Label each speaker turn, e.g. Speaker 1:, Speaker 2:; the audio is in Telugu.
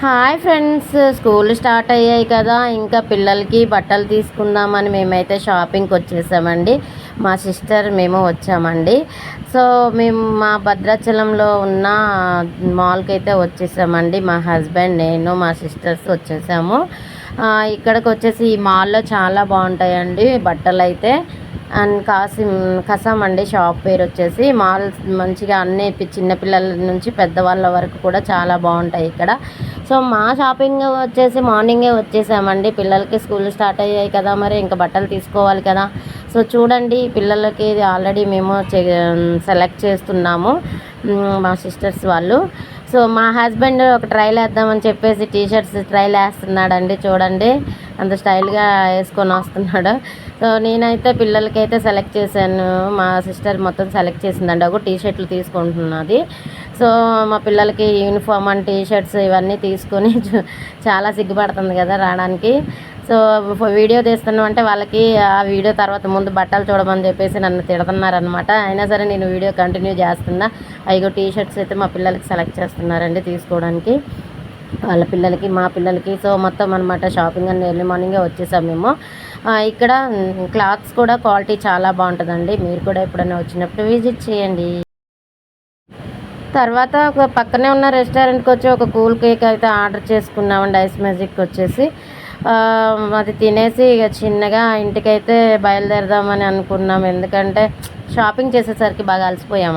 Speaker 1: హాయ్ ఫ్రెండ్స్ స్కూల్ స్టార్ట్ అయ్యాయి కదా. ఇంకా పిల్లలకి బట్టలు తీసుకుందామని మేమైతే షాపింగ్కి వచ్చేసామండి. మా సిస్టర్ మేము వచ్చామండి. సో మేము మా భద్రాచలంలో ఉన్న మాల్కి అయితే వచ్చేసామండి. మా హస్బెండ్ నేను మా సిస్టర్స్ వచ్చేసాము. ఇక్కడికి వచ్చేసి ఈ మాల్లో చాలా బాగుంటాయండి బట్టలు అయితే అండ్ కాసిం కసాం అండి షాప్ పేరు వచ్చేసి. మాల్ మంచిగా అన్ని చిన్నపిల్లల నుంచి పెద్దవాళ్ళ వరకు కూడా చాలా బాగుంటాయి ఇక్కడ. సో మా షాపింగ్ వచ్చేసి మార్నింగే వచ్చేసామండి. పిల్లలకి స్కూల్ స్టార్ట్ అయ్యాయి కదా మరి ఇంకా బట్టలు తీసుకోవాలి కదా. సో చూడండి పిల్లలకి ఆల్రెడీ మేము సెలెక్ట్ చేస్తున్నాము మా సిస్టర్స్ వాళ్ళు. సో మా హస్బెండ్ ఒక ట్రైల్ వేద్దామని చెప్పేసి టీషర్ట్స్ ట్రైల్ వేస్తున్నాడండి చూడండి. అంత స్టైల్గా వేసుకొని వస్తున్నాడు. సో నేనైతే పిల్లలకైతే సెలెక్ట్ చేశాను. మా సిస్టర్ మొత్తం సెలెక్ట్ చేసిందండి. ఒక టీ షర్ట్లు తీసుకుంటున్నది. సో మా పిల్లలకి యూనిఫామ్ అండ్ టీ షర్ట్స్ ఇవన్నీ తీసుకొని చూ- చాలా సిగ్గుపడుతుంది కదా రావడానికి. సో వీడియో తీస్తున్నాం అంటే వాళ్ళకి ఆ వీడియో తర్వాత ముందు బట్టలు చూడమని చెప్పేసి నన్ను తిడుతున్నారనమాట అయినా సరే నేను వీడియో కంటిన్యూ చేస్తున్నా. అయిగో టీ షర్ట్స్ అయితే మా పిల్లలకి సెలెక్ట్ చేస్తున్నారండి తీసుకోవడానికి. వాళ్ళ పిల్లలకి మా పిల్లలకి. సో మొత్తం అనమాట షాపింగ్ అని ఎర్లీ మార్నింగే వచ్చేసాం మేము. ఇక్కడ క్లాత్స్ కూడా క్వాలిటీ చాలా బాగుంటుందండి. మీరు కూడా ఎప్పుడైనా వచ్చినప్పుడు విజిట్ చేయండి. తర్వాత ఒక పక్కనే ఉన్న రెస్టారెంట్కి వచ్చి ఒక కూల్ కేక్ అయితే ఆర్డర్ చేసుకున్నామండి ఐస్ మ్యాజిక్ వచ్చేసి. అది తినేసి ఇక చిన్నగా ఇంటికైతే బయలుదేరదామని అనుకున్నాం. ఎందుకంటే షాపింగ్ చేసేసరికి బాగా అలసిపోయాం.